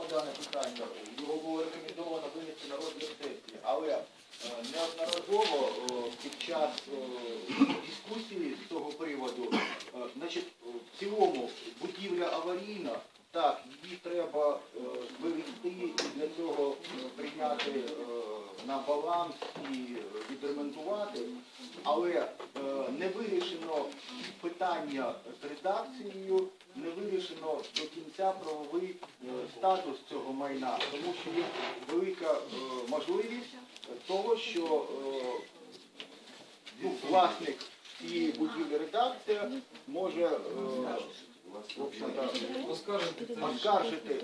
розглянув дане питання, його було рекомендовано винести на розгляд сесії, але е, неодноразово е, під час е, дискусії з цього приводу, значить, в цілому будівля аварійна, так, її треба е, вивести і для цього е, прийняти е, на баланс і відремонтувати, але е, не вирішено питання з редакцією, не вирішено до кінця правовий е, статус цього майна, тому що є велика е, можливість того, що е, ну, власник цієї будівлі редакція може е, оскаржити,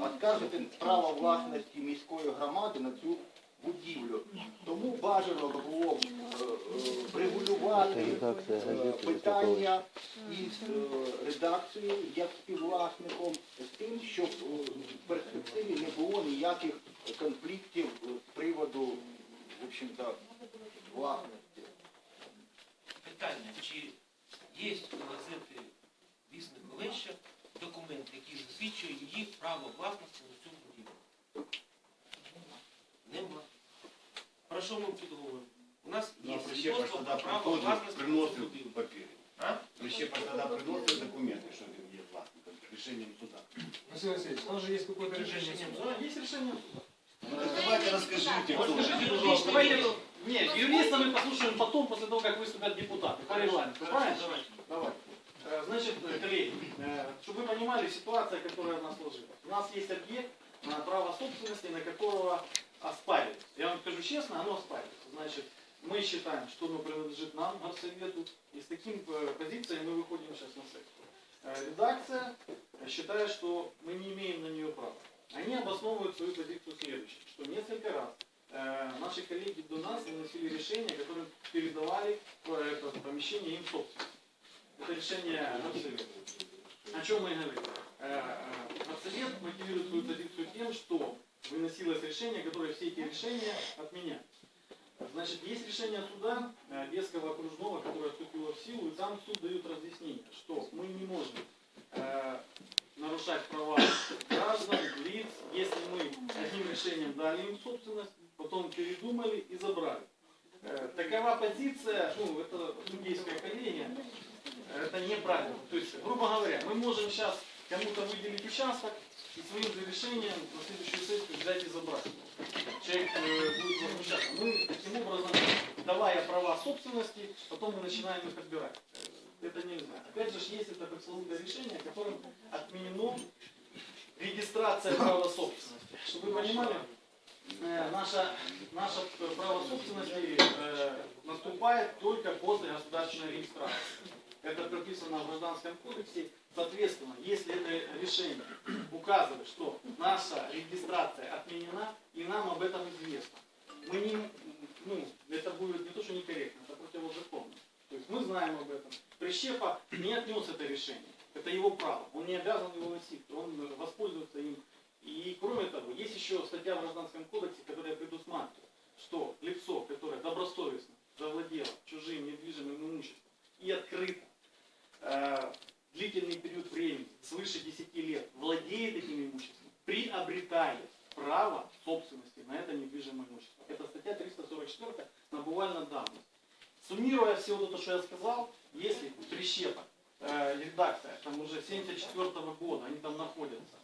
оскаржити право власності міської громади на цю будівлю. Тому бажано було б, е, е, врегулювати е, питання із редакцією як співвласником з тим, щоб в перспективі не було ніяких конфліктів з приводу в общем-то, власності. Питання, чи є у газети власності на цю будівлю? Нема. Про що ми тут говоримо? У нас Ну, є а Прищепа ж свідоцтво тоді про право приходив, власності на цю приносив будівлю. папіри. А? Прищепа ж тоді приносив документи, що він є власником, рішенням суда. Василий Васильевич, у нас же есть какое-то решение Решение суда. Есть решение суда. Ну, Давайте розкажіть, хто. Расскажите, пожалуйста. Давайте, нет, юриста мы послушаем потом, после того, как выступят депутаты, по регламенту, правильно? Давайте. Значит, э, коллеги, э, чтобы вы понимали ситуацию, которая у нас сложилась. У нас есть объект, на право собственности, на которого оспаривается. Я вам скажу честно, оно оспаривается. Значит, мы считаем, что оно принадлежит нам, горсовету, и с таким э, позицией мы выходим сейчас на сессию. Э, Редакция считает, что мы не имеем на нее права. Они обосновывают свою позицию следующей, что несколько раз наши коллеги до нас выносили решения, которые передавали помещение им в собственность. Это решение Горсовета. О чем мы говорим? Горсовет мотивирует свою позицию тем, что выносилось решение, которое все эти решения отменяют. Значит, есть решение суда э, Беского окружного, которое вступило в силу, и там суд дает разъяснение, что мы не можем э, нарушать права граждан, лиц, если мы одним решением дали им собственность, потом передумали и забрали. Э, такова позиция, ну, это судейская коллегия, это неправильно. То есть, грубо говоря, мы можем сейчас кому-то выделить участок и своим же решением на следующую сессию взять и забрать. Человек э, будет возмущаться. Мы таким образом, давая права собственности, потом мы начинаем их отбирать. Это нельзя. Опять же, есть это пресловутое решение, которым отменено регистрация права собственности. Чтобы вы понимали, э, наша, наше право собственности э, наступает только после государственной регистрации. Это прописано в Гражданском кодексе. Соответственно, если это решение указывает, что наша регистрация отменена, и нам об этом известно, мы не, ну, это будет не то, что некорректно, это противозаконно. То есть мы знаем об этом. Прищепа не отнес это решение. Это его право. Он не обязан его носить. Он воспользуется им. И кроме того, есть еще статья в Гражданском кодексе, которая предусматривает, что лицо, которое добросовестно завладело чужим недвижимым имуществом и открыто э, длительный период времени, свыше 10 лет, владеет этим имуществом, приобретает право собственности на это недвижимое имущество. Это статья 344 набывальная давность. Суммируя все вот то, что я сказал, если прищепа, э, редакция, там уже 74 года, они там находятся,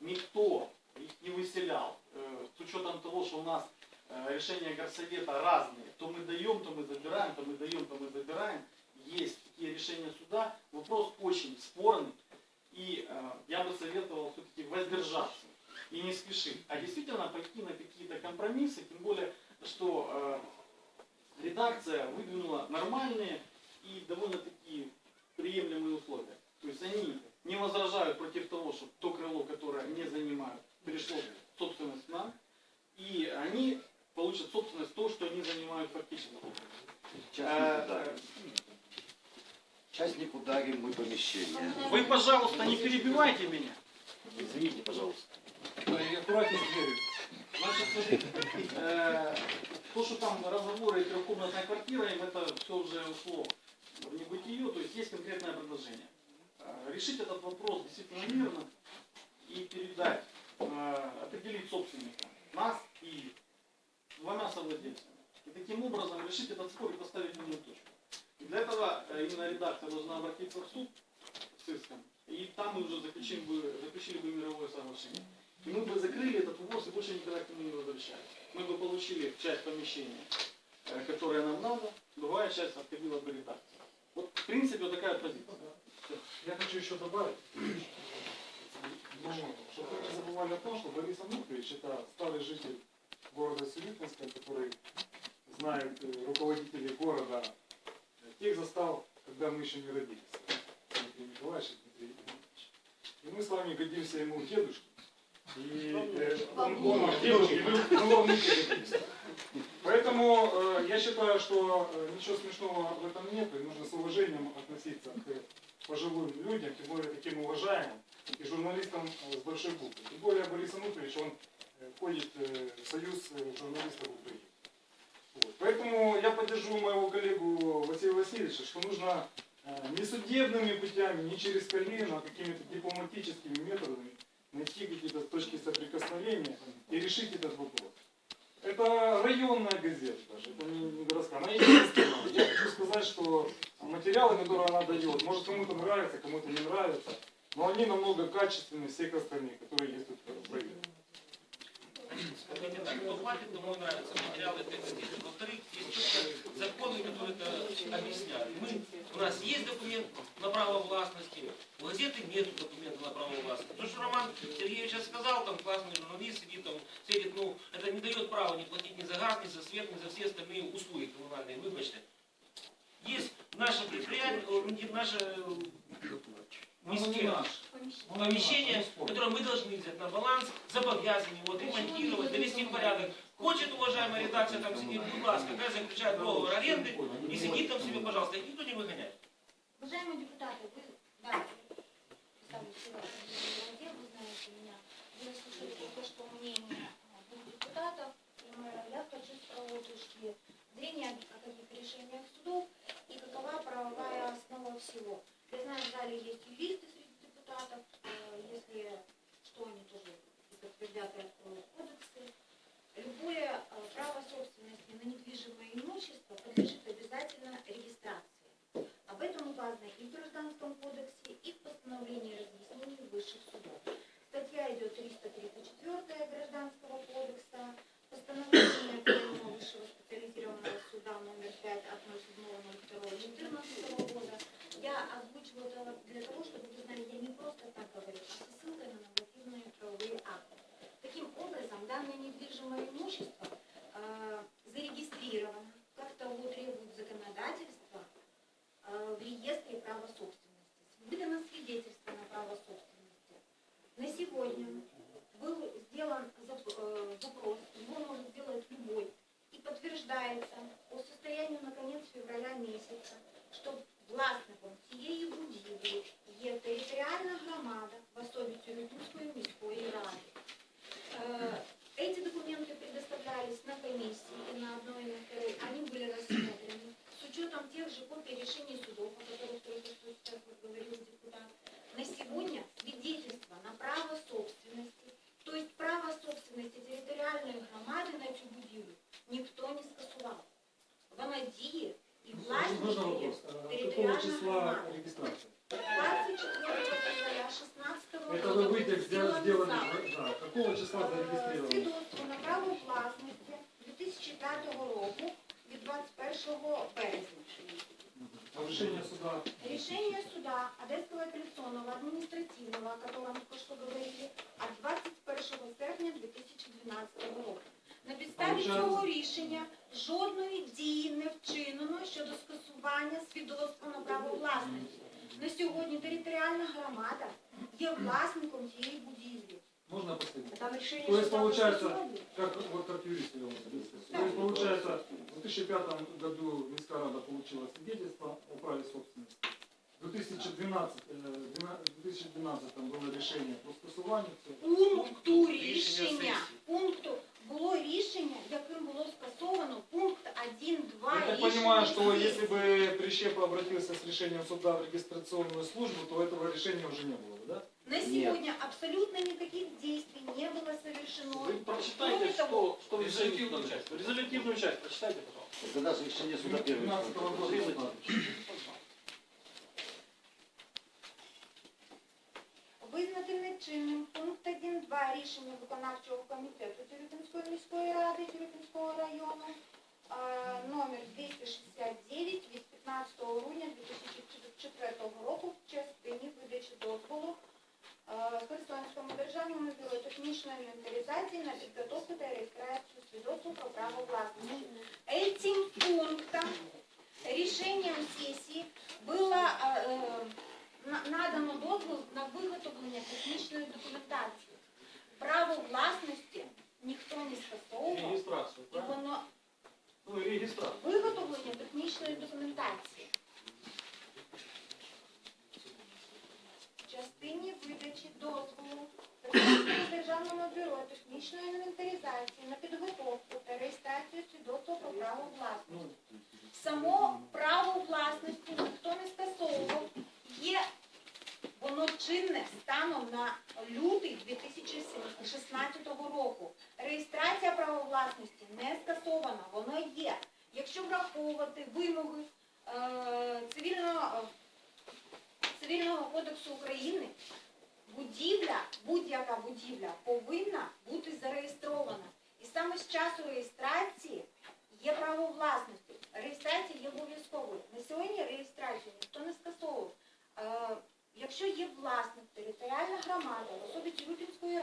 никто их не выселял, э, с учетом того, что у нас э, решения горсовета разные, то мы даем, то мы забираем, то мы даем, то мы забираем, есть такие решения суда, вопрос очень спорный, и э, я бы советовал все-таки воздержаться и не спешить, а действительно пойти на какие-то компромиссы, тем более, что э, редакция выдвинула нормальные и довольно-таки приемлемые условия. То есть они не возражают против того, что то крыло, которое не занимают, перешло в собственность нам, и они получат собственность то, что они занимают фактически. Э, э, Частник помещение. Вы, пожалуйста, не перебивайте меня. Извините, пожалуйста. Дверь. Значит, смотрите, э, то, что там разговоры и трехкомнатная квартира, им это все уже ушло в небытие, то есть есть конкретное предложение. Э, решить этот вопрос действительно мирно и передать, э, определить собственника, нас и двумя совладельцами. И таким образом решить этот спор и поставить на точку. И для этого именно редакция должна обратиться в суд с иском, и там мы уже заключили бы, заключили бы мировое соглашение. И мы бы закрыли этот вопрос и больше никогда к нему не возвращались. Мы бы получили часть помещения, э, которое нам надо, другая часть отходила бы редакции. Вот в принципе вот такая позиция. Я хочу еще добавить, ну, чтобы вы не забывали о том, что Борис Ануфриевич это старый житель города Сюрюкинска, который знает э, руководителей города, тех застал, когда мы еще не родились. Дмитрий Николаевич и Дмитрий Ильич. И мы с вами годимся ему в дедушке. И э, он, он в дедушке, мы, мы годимся. Поэтому э, я считаю, что э, ничего смешного в этом нет, и нужно с уважением относиться к пожилым людям, тем более таким уважаемым, и журналистам э, с большой буквы. Тем более Борис Ануфриевич, он э, входит э, в союз э, журналистов Украины. Вот. Поэтому я поддержу моего коллегу Василия Васильевича, что нужно э, не судебными путями, не через колено, а какими-то дипломатическими методами найти какие-то точки соприкосновения и решить этот вопрос. Это районная газета даже, это не, городская. Она единственная. Я хочу сказать, что материалы, которые она дает, может кому-то нравится, кому-то не нравится, но они намного качественнее всех остальных, которые есть тут в районе. Скажите так, кто материалы газеты. Во-вторых, есть четко законы, которые это объясняют. Мы, у нас есть документ на право властности, у газеты нет документа на право властности. То, что Роман Сергеевич сейчас сказал, там классный журналист сидит, там, сидит, ну, это не дает права не платить ни за газ, ни за свет, ни за все остальные услуги коммунальные, выбачьте. Есть наше предприятие, э, наше э, не наш. помещение, которое мы должны взять на баланс, зобовязаны его ремонтировать, довести в порядок. Хочет уважаемая редакция там сидит, будь ласка, какая заключает договор аренды и сидит там себе, пожалуйста, их никто не выгоняет. Уважаемые депутаты, вы, да, вы знаете меня, вы слышали только что мнение двух депутатов, и мы- я хочу с правовой точки зрения о каких решениях судов и какова правовая основа всего. Я знаю, в зале есть юристы среди депутатов, э, если что, они тоже и подтвердят кодексы. Любое э, право собственности на недвижимое имущество подлежит обязательно числа громада. регистрация? 24 февраля 16 Это вы вытек сделали, сделали, да, какого числа зарегистрировали? Свідоцтво на право власності 2005 року від 21 березня. А решение суда Решение суда Одесского апелляционного административного, о котором только что говорили, от 21 серпня 2012 року. На підставі Получається- цього рішення жодної скасування свідоцтва на право власності. На сьогодні територіальна громада є власником цієї будівлі. можно последнее? Там рішення То есть суда получается, как, вот как юрист я вам. То есть получается, в 2005 году Минская Рада получила свидетельство о праве собственности. В 2012, э, двена- в 2012 было решение про скасування цього. пункту Рішення рішення, пункту було рішення, яким було скасовано пункт 1, 2 Я так рішення понимаю, что сесії. если бы Прищепа обратился с решением суда в регистрационную службу, то этого решения уже не было бы, да? На сегодня абсолютно никаких действий не было совершено что, что в резолютивную часть. Резолютивную часть прочитайте, пожалуйста. Это даже решение суда первой 15 года. Визнати нечинним пункт 1.2 рішення виконавчого комітету Тюрюпінської міської ради Тюрюпінського району е, номер 269 від 15 грудня 2004 року в частині видачі дозволу е, Херсонському державному бюро технічної інвентаризації на підготовку та реєстрацію свідоцтва про право власності. Этим пунктом решением сессии станом на лютий 2016 року.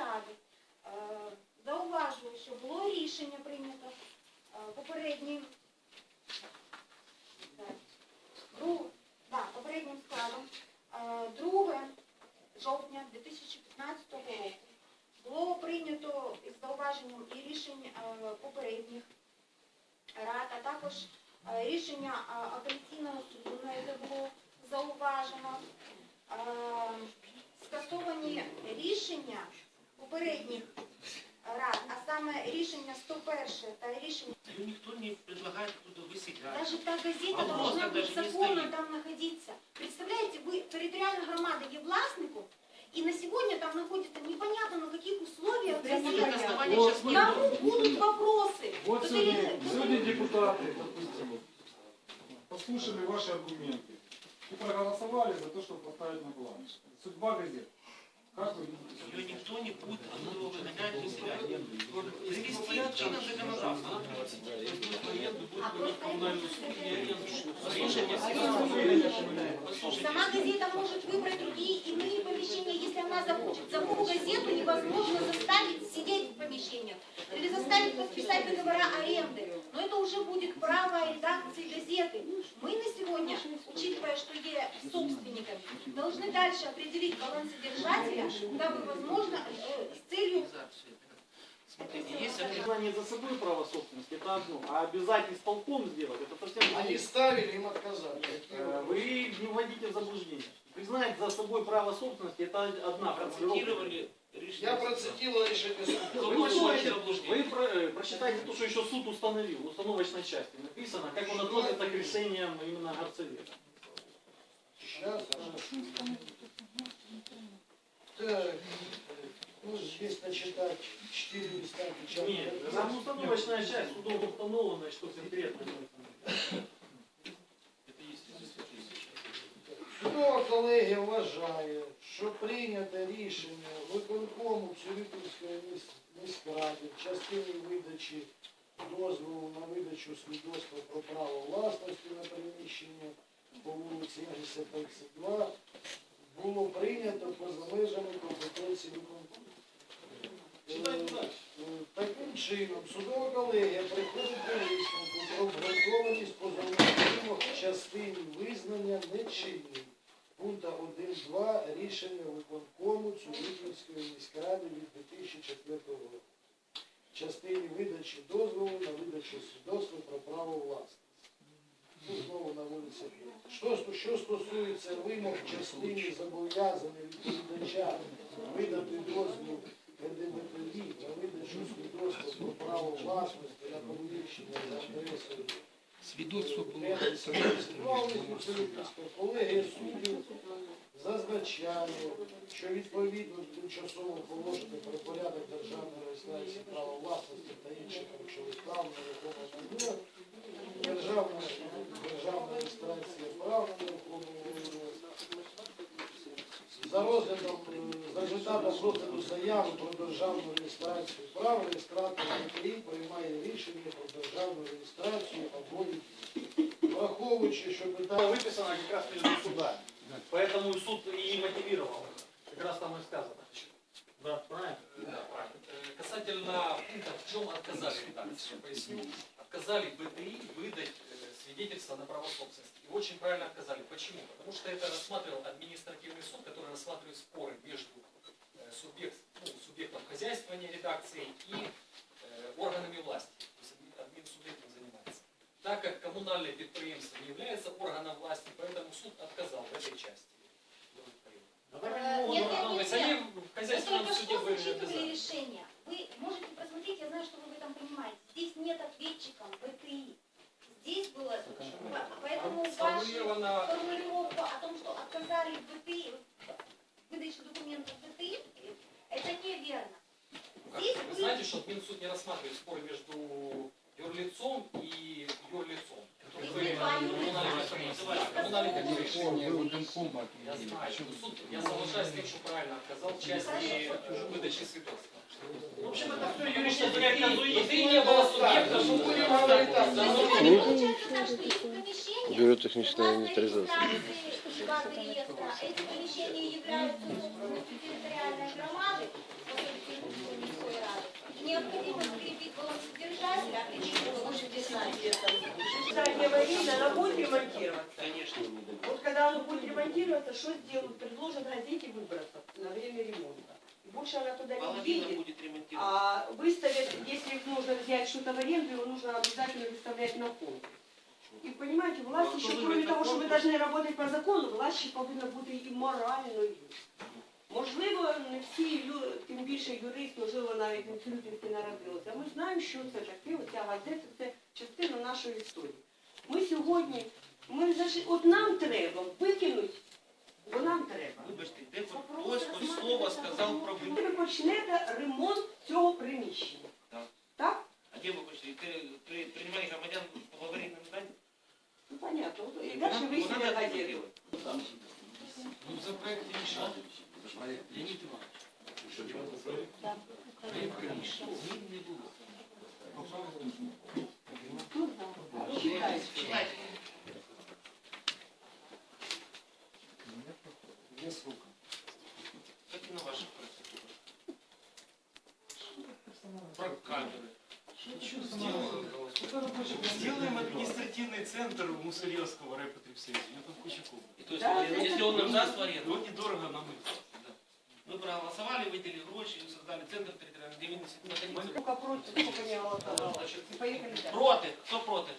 Ради, е, зауважую, що було рішення прийнято е, попереднім попереднім складом е, 2 жовтня 2015 року було прийнято із зауваженням і рішень е, попередніх рад, а також е, рішення е, апеляційного суду, на яке було зауважено. Е, Скасовані рішення попередніх рад, а саме рішення 101 та рішення Ну, никто не предлагает туда выселять. Даже та газета А должна просто быть даже не законно стоит. там находиться. Представляете, вы, территориальная громада є власником, и на сегодня там находится непонятно на каких условиях Никаких газета. оснований Вот. сейчас нет. Кому будут вопросы? Вот Вот сегодня, или- сегодня депутаты, допустим, послушали ваши аргументы и проголосовали за то, чтобы поставить на баланс. Судьба газет. Ее никто не будет оттуда выгонять, выселять. Привести к чинам законодательства. А Решение Сама газета может выбрать другие иные помещения, если она захочет. Саму газету невозможно заставить сидеть в помещениях или заставить подписать договора аренды. Но это уже будет право редакции газеты. Мы на сегодня, учитывая, что я собственниками, должны дальше определить балансодержателя, дабы, возможно, э, с целью Смотрите, есть Признание за собой права собственности это одно, а обязать исполком сделать это совсем Они другое. ставили, им отказали. Э? Вы не вводите в заблуждение. Признать за собой право собственности это одна формулировка. Я процитировал решение суда. Вы, про- э, прочитайте то, что еще суд установил, в установочной части написано, как он относится к решениям именно горсовета. Сейчас. Так, ну здесь начитать 4 листа печати. Нет, там установочная часть, судом установлена, что конкретно. Судова колегія вважає, що прийняте рішення виконкому Цюриківської міс- міськради в частині видачі дозволу на видачу свідоцтва про право власності на приміщення по вулиці Ергіса 32 було прийнято поза межами компетенції виконкому. Далі. Е, Таким чином, судова колегія приходить до висновку про обґрунтованість позовних вимог в частині визнання нечинним пункта 1.2 рішення виконкому Цюриківської міськради від 2004 року. В частині видачі дозволу на видачу свідоцтва про право власності. Тут знову наводиться. Що, що стосується вимог в частині зобов'язання відповідача видати дозвіл КДВТВ на видачу свідоцтва про право власності на поміщення за Свідоцтво було Колеги суддів зазначає, що відповідно до тимчасово положення про порядок державної реєстрації права власності та інших речових прав нерухомого державна державна реєстрація прав нерухомого за розглядом, за результатом розгляду заяви про державну реєстрацію прав реєстратор ВТІ приймає рішення про державну реєстрацію або відділ. Враховуючи, що питання виписано якраз перед суда. Поэтому суд и мотивировал. как раз там и сказано. Да, правильно? Да, правильно. Касательно пункта, в чем отказали редакцию, поясню. Отказали БТИ выдать свидетельство на право собственности. И очень правильно отказали. Почему? Потому что это рассматривал административный суд, который рассматривает споры между э, субъект, ну, субъектом хозяйствования редакции и э, органами власти. То есть адми- админсуд этим занимается. Так как коммунальное предприятие не является органом власти, поэтому суд отказал в этой части. Э, нет, органом нет, нет, нет. в Вы только что зачитывали решение. Вы можете посмотреть, я знаю, что вы в этом понимаете. Здесь нет ответчиком ВТИ. Здесь было... Поэтому ваша Сформулировано формулировка о том, что отказали ВТИ, выдачу документов ВТИ, это неверно. Здесь Вы вы... знаете, что Минсуд не рассматривает спор между юрлицом и юрлицом. Суд, я соглашаюсь с тем, что правильно отказал э, выдачи свидетельства. В общем, это все ВТИ казуистика. ВТИ не было субъекта, что есть помещение, Бюро технической инвентаризации. эти помещения являются территориальной громады, рады. И необходимо закрепить балансодержателя, определить балансодержателя. Да, не аварийно, она будет ремонтироваться. Конечно. Вот когда она будет ремонтироваться, что сделают? Предложат газете выбраться на время ремонта. И больше она туда не едет. будет. А выставят, если нужно взять что-то в аренду, его нужно обязательно выставлять на фонд. И понимаете, власть Ну, а еще, кроме того, ми конкурс? повинні працювати по закону, власть ще повинна бути і моральною. Можливо, не всі тим більше юристи, можливо, навіть не всі народилися. Ми знаємо, що це таке, оця газета, це частина нашої історії. Ми сьогодні, ми заш- от нам треба викинути, бо нам треба. Вибачте, де хтось хоч слово сказав про Ви почнете ремонт цього приміщення. Так. Так? А де ви хочете? При- при- Приймати громадян в аварійному стані? Ну, понятно. І далі вийшли на газету. Да, если это он нам даст в аренду, Ну, недорого нам да. мы проголосовали, выделили гроши, создали центр территориальной деятельности. наконец-то. Сколько против, сколько не голосовало. Поехали дальше. Против. Кто против?